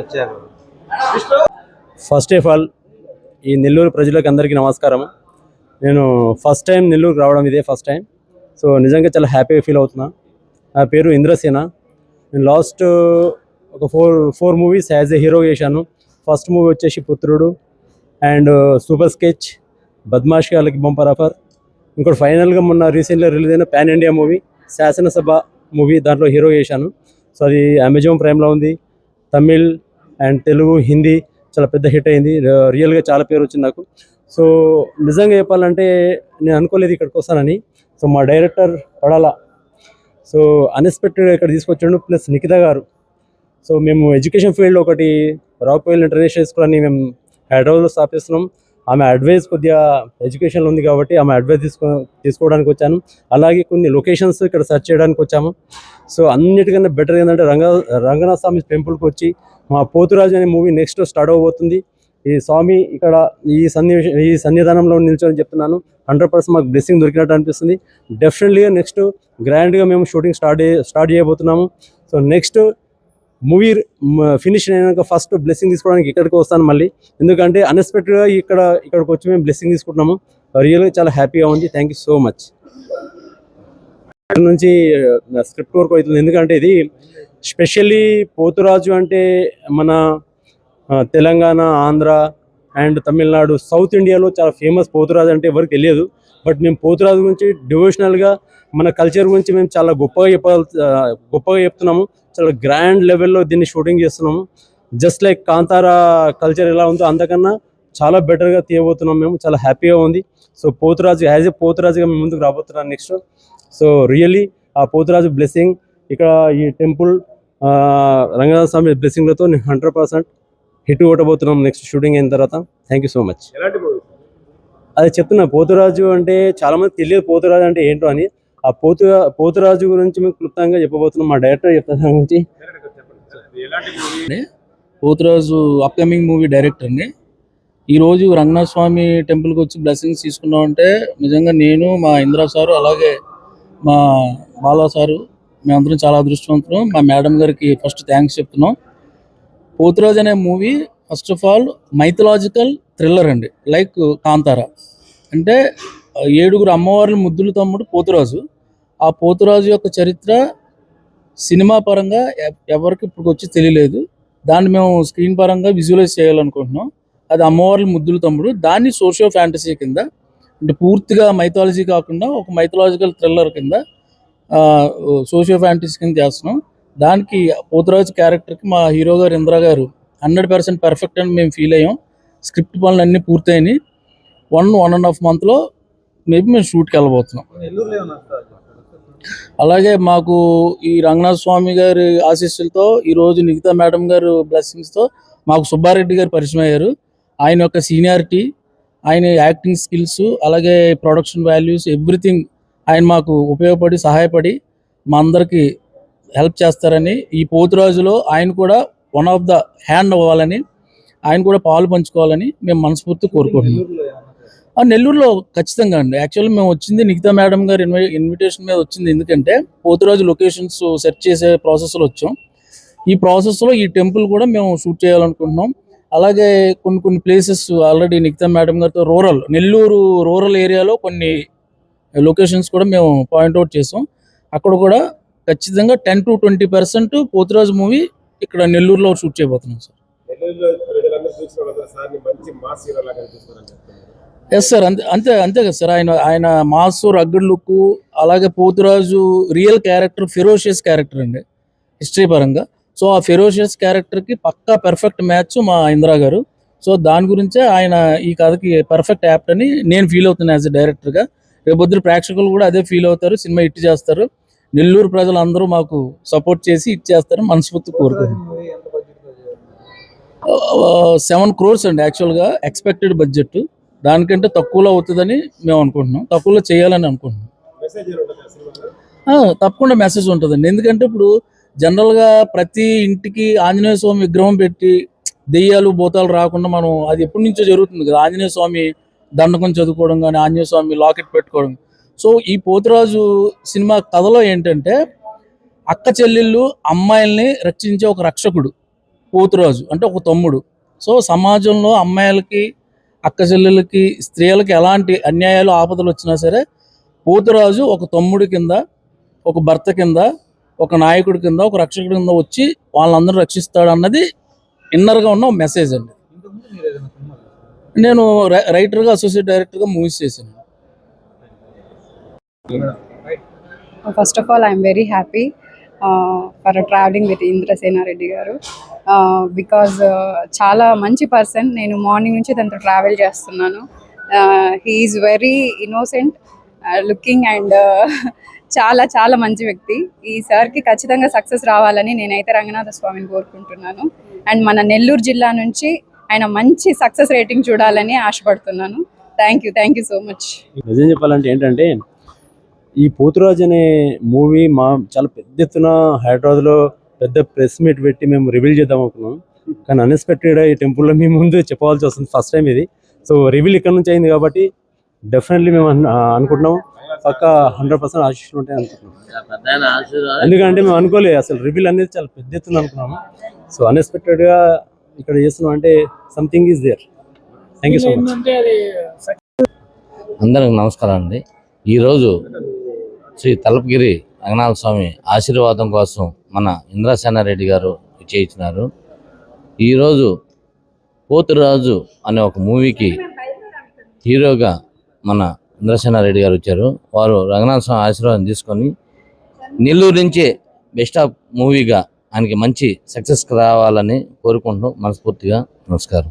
వచ్చాను. First of all ఈ నెల్లూరు ప్రజలకు అందరికీ నమస్కారం నేను ఫస్ట్ టైం నెల్లూరుకి రావడం ఇదే ఫస్ట్ టైం సో నిజంగా చాలా హ్యాపీగా ఫీల్ అవుతున్నా. నా పేరు ఇంద్రసేన. నేను లాస్ట్ ఒక four four movies as a hero చేశాను. ఫస్ట్ మూవీ వచ్చేసి పుత్రుడు అండ్ సూపర్ స్కెచ్ బద్మాష్ గారికి బంపర్ ఆఫర్ ఇంకోటి ఫైనల్గా మొన్న రీసెంట్గా రిలీజ్ అయిన pan India movie Sasanasabha movie దాంట్లో హీరో చేశాను. సో అది అమెజాన్ ప్రైమ్లో ఉంది. తమిళ్ అండ్ తెలుగు హిందీ చాలా పెద్ద హిట్ అయింది. రియల్గా చాలా పేరు వచ్చింది నాకు. సో నిజంగా చెప్పాలంటే నేను అనుకోలేదు ఇక్కడికి వస్తానని. సో మా డైరెక్టర్ పడాల. సో అన్ఎక్స్పెక్టెడ్ ఇక్కడ తీసుకొచ్చాడు ప్లస్ నిఖిత గారు. సో మేము ఎడ్యుకేషన్ ఫీల్డ్ ఒకటి రావుపల్లి ఇంటర్నేషనల్ స్కూల్ అని మేము హైదరాబాద్లో స్థాపిస్తున్నాం. ఆమె అడ్వైస్ కొద్దిగా ఎడ్యుకేషన్ ఉంది కాబట్టి ఆమె అడ్వైస్ తీసుకో తీసుకోవడానికి వచ్చాను. అలాగే కొన్ని లొకేషన్స్ ఇక్కడ సెర్చ్ చేయడానికి వచ్చాము. సో అన్నిటికన్నా బెటర్ ఏంటంటే రంగ రంగనాథ స్వామి టెంపుల్కి వచ్చి మా పోతురాజు అనే మూవీ నెక్స్ట్ స్టార్ట్ అవబోతుంది ఈ స్వామి ఇక్కడ ఈ సన్నివేశ ఈ సన్నిధానంలో నిల్చొని చెప్తున్నాను. హండ్రెడ్ పర్సెంట్ మాకు బ్లెస్సింగ్ దొరికినట్టు అనిపిస్తుంది. డెఫినెట్లీగా నెక్స్ట్ గ్రాండ్గా మేము షూటింగ్ స్టార్ట్ స్టార్ట్ చేయబోతున్నాము. సో నెక్స్ట్ మూవీ ఫినిష్ అయినాక ఫస్ట్ బ్లెస్సింగ్ తీసుకోవడానికి ఇక్కడికి వస్తాను మళ్ళీ. ఎందుకంటే అన్ఎక్స్పెక్టెడ్గా ఇక్కడ ఇక్కడికి వచ్చి మేము బ్లెస్సింగ్ తీసుకుంటున్నాము. Uh, రియల్గా చాలా హ్యాపీగా ఉంది. థ్యాంక్ యూ సో మచ్ ఇక్కడ నుంచి uh, స్క్రిప్ట్ వర్క్ అవుతుంది. ఎందుకంటే ఇది స్పెషల్లీ పోతురాజు అంటే మన uh, Telangana Andhra and Tamil Nadu south ఇండియాలో చాలా ఫేమస్ పోతురాజు అంటే ఎవరికి తెలియదు. బట్ మేము పోతురాజు గురించి డివోషనల్గా మన కల్చర్ గురించి మేము చాలా గొప్పగా చెప్ప గొప్పగా చెప్తున్నాము. చాలా గ్రాండ్ లెవెల్లో దీన్ని షూటింగ్ చేస్తున్నాము. జస్ట్ లైక్ కాంతారా కల్చర్ ఎలా ఉందో అంతకన్నా చాలా బెటర్గా తీయబోతున్నాం మేము. చాలా హ్యాపీగా ఉంది. సో పోతురాజు యాజ్ ఏ పోతురాజుగా మేము ముందుకు రాబోతున్నాను నెక్స్ట్ సో రియల్లీ ఆ పోతురాజు బ్లెస్సింగ్ ఇక్కడ ఈ టెంపుల్ రంగనాథ స్వామి బ్లెస్సింగ్లతో నేను హండ్రెడ్ పర్సెంట్ హిట్ కొట్టబోతున్నాం నెక్స్ట్ షూటింగ్ అయిన తర్వాత. థ్యాంక్ యూ సో మచ్ అది చెప్తున్నా పోతురాజు అంటే చాలా మంది తెలియదు పోతురాజు అంటే ఏంటో అని. ఆ పోతు పోతురాజు గురించి మేము క్లుప్తంగా చెప్పబోతున్నాం మా డైరెక్టర్ చెప్తాను దాని గురించి. పోతురాజు అప్కమింగ్ మూవీ డైరెక్టర్ని ఈరోజు రంగనాథ స్వామి టెంపుల్కి వచ్చి బ్లెస్సింగ్స్ తీసుకున్నామంటే నిజంగా నేను మా ఇంద్రా సారు అలాగే మా బాలా సారు మేమందరం చాలా అదృష్టవంతులు. మా మేడం గారికి ఫస్ట్ థ్యాంక్స్ చెప్తున్నాం. పోతురాజు అనే movie first of all mythological thriller అండి. లైక్ కాంతార. అంటే ఏడుగురు అమ్మవార్ల ముద్దుల తమ్ముడు పోతురాజు. ఆ పోతురాజు యొక్క చరిత్ర సినిమా పరంగా ఎవరికి ఇప్పుడు వచ్చి తెలియలేదు. దాన్ని మేము స్క్రీన్ పరంగా విజువలైజ్ చేయాలనుకుంటున్నాం. అది అమ్మవార్ల ముద్దులు తమ్ముడు. దాన్ని సోషియో ఫ్యాంటసీ కింద అంటే పూర్తిగా మైథాలజీ కాకుండా ఒక మైథలాజికల్ థ్రిల్లర్ కింద సోషియో ఫ్యాంటసీ కింద చేస్తున్నాం. దానికి పోతురాజు క్యారెక్టర్కి మా హీరో గారు ఇంద్ర గారు హండ్రెడ్ పర్సెంట్ పర్ఫెక్ట్ అని మేము ఫీల్ అయ్యాం. స్క్రిప్ట్ పనులు అన్నీ పూర్తయినాయి. వన్ వన్ అండ్ హాఫ్ మంత్లో మేబీ మేము షూట్కి వెళ్ళబోతున్నాం. అలాగే మాకు ఈ రంగనాథ స్వామి గారి ఆశీస్సులతో ఈ రోజు నిగితా మేడం గారు blessings తో మాకు సుబ్బారెడ్డి గారు పరిచయం అయ్యారు. ఆయన యొక్క సీనియారిటీ ఆయన యాక్టింగ్ స్కిల్స్ అలాగే ప్రొడక్షన్ వాల్యూస్ ఎవ్రీథింగ్ ఆయన మాకు ఉపయోగపడి సహాయపడి మా అందరికి హెల్ప్ చేస్తారని ఈ పోతురాజులో ఆయన కూడా వన్ ఆఫ్ ద హ్యాండ్ అవ్వాలని ఆయన కూడా పాలు పంచుకోవాలని మేము మనస్ఫూర్తి కోరుకుంటున్నాం. నెల్లూరులో ఆ, నెల్లూరులో ఖచ్చితంగా అండి. యాక్చువల్లీ మేము వచ్చింది నిఖితా మేడం గారు ఇన్వై ఇన్విటేషన్ మీద వచ్చింది. ఎందుకంటే పోతురాజు లొకేషన్స్ సెర్చ్ చేసే ప్రాసెస్లో వచ్చాం. ఈ ప్రాసెస్లో ఈ టెంపుల్ కూడా మేము షూట్ చేయాలనుకుంటున్నాం. అలాగే కొన్ని కొన్ని ప్లేసెస్ ఆల్రెడీ నిఖితా మేడం గారితో రూరల్ నెల్లూరు రూరల్ ఏరియాలో కొన్ని లొకేషన్స్ కూడా మేము పాయింట్అవుట్ చేసాం. అక్కడ కూడా ఖచ్చితంగా ten to twenty percent Pothuraju movie ఇక్కడ నెల్లూరులో షూట్ చేయబోతున్నాం సార్. ఎస్ సార్ అంతే అంతే అంతే కదా సార్. ఆయన ఆయన మాస్ రగ్గడ్ లుక్ అలాగే Pothuraju real character ferocious character అండి హిస్టరీ పరంగా. సో ఆ ఫెరోషియస్ క్యారెక్టర్కి పక్కా పెర్ఫెక్ట్ మ్యాచ్ మా ఇందిరా గారు. సో దాని గురించే ఆయన ఈ కథకి పర్ఫెక్ట్ యాప్ట్ అని నేను ఫీల్ అవుతున్నాను యాజ్ ఎ డైరెక్టర్గా రేపొద్దున ప్రేక్షకులు కూడా అదే ఫీల్ అవుతారు సినిమా హిట్ చేస్తారు. నెల్లూరు ప్రజలు అందరూ మాకు సపోర్ట్ చేసి ఇచ్చేస్తారని మనస్ఫూర్తి కోరుకుంటున్నాం. సెవెన్ క్రోర్స్ అండి యాక్చువల్గా ఎక్స్పెక్టెడ్ బడ్జెట్. దానికంటే తక్కువలో అవుతుందని మేము అనుకుంటున్నాం. తక్కువలో చేయాలని అనుకుంటున్నాం. తప్పకుండా మెసేజ్ ఉంటుందండి. ఎందుకంటే ఇప్పుడు జనరల్గా ప్రతి ఇంటికి ఆంజనేయ స్వామి విగ్రహం పెట్టి దెయ్యాలు భూతాలు రాకుండా మనం అది ఎప్పటి నుంచో జరుగుతుంది కదా. ఆంజనేయ స్వామి దండకం చదువుకోవడం కానీ ఆంజనేయ స్వామి లాకెట్ పెట్టుకోవడం. సో ఈ పోతురాజు సినిమా కథలో ఏంటంటే అక్క చెల్లెళ్ళు అమ్మాయిల్ని రక్షించే ఒక రక్షకుడు పోతురాజు అంటే ఒక తమ్ముడు. సో సమాజంలో అమ్మాయిలకి అక్క చెల్లెలకి స్త్రీలకి ఎలాంటి అన్యాయాలు ఆపదలు వచ్చినా సరే పోతురాజు ఒక తమ్ముడి కింద ఒక భర్త కింద ఒక నాయకుడి కింద ఒక రక్షకుడి కింద వచ్చి వాళ్ళందరూ రక్షిస్తాడు అన్నది ఇన్నర్గా ఉన్న మెసేజ్ అండి. నేను రైటర్గా అసోసియేట్ డైరెక్టర్గా మూవీస్ చేశాను first of all I'm very happy for travelling with Indrasena Reddy garu. Uh, because uh, చాలా మంచి పర్సన్ నేను మార్నింగ్ నుంచి తనతో ట్రావెల్ చేస్తున్నాను. He is very innocent looking and చాలా చాలా మంచి వ్యక్తి. ఈ సార్కి ఖచ్చితంగా సక్సెస్ రావాలని నేనైతే రంగనాథ స్వామిని కోరుకుంటున్నాను. అండ్ మన నెల్లూరు జిల్లా నుంచి ఆయన మంచి సక్సెస్ రేటింగ్ చూడాలని ఆశపడుతున్నాను. Thank you thank you so much నిజం చెప్పాలంటే ఏంటంటే ఈ పోతురాజు అనే మూవీ మా చాలా పెద్ద ఎత్తున హైదరాబాద్లో పెద్ద ప్రెస్ మీట్ పెట్టి మేము రివీల్ చేద్దాం అనుకున్నాం. కానీ అన్ఎక్స్పెక్టెడ్ ఈ టెంపుల్లో మీ ముందు చెప్పవలసి వస్తుంది ఫస్ట్ టైం ఇది. సో రివీల్ ఇక్కడ నుంచి అయింది కాబట్టి డెఫినెట్లీ మేము అను- అనుకుంటున్నాం. పక్క హండ్రెడ్ పర్సెంట్ ఆశిస్తులు ఉంటాయి అనుకుంటున్నాం. ఎందుకంటే మేము అనుకోలేదు అసలు రివీల్ అనేది చాలా పెద్ద ఎత్తున అనుకున్నాము. సో అన్ఎక్స్పెక్టెడ్గా ఇక్కడ చేస్తున్నాం అంటే something is there thank you so much అందరికి నమస్కారం అండి. ఈరోజు శ్రీ తలపగిరి రంగనాథ స్వామి ఆశీర్వాదం కోసం మన ఇంద్రసేనారెడ్డి గారు చేయించినారు. ఈరోజు పోతురాజు అనే ఒక మూవీకి హీరోగా మన ఇంద్రసేనారెడ్డి గారు వచ్చారు. వారు రంగనాథ స్వామి ఆశీర్వాదం తీసుకొని నెల్లూరు నుంచే బెస్ట్ ఆఫ్ మూవీగా ఆయనకి మంచి సక్సెస్ రావాలని కోరుకుంటూ మనస్ఫూర్తిగా నమస్కారం.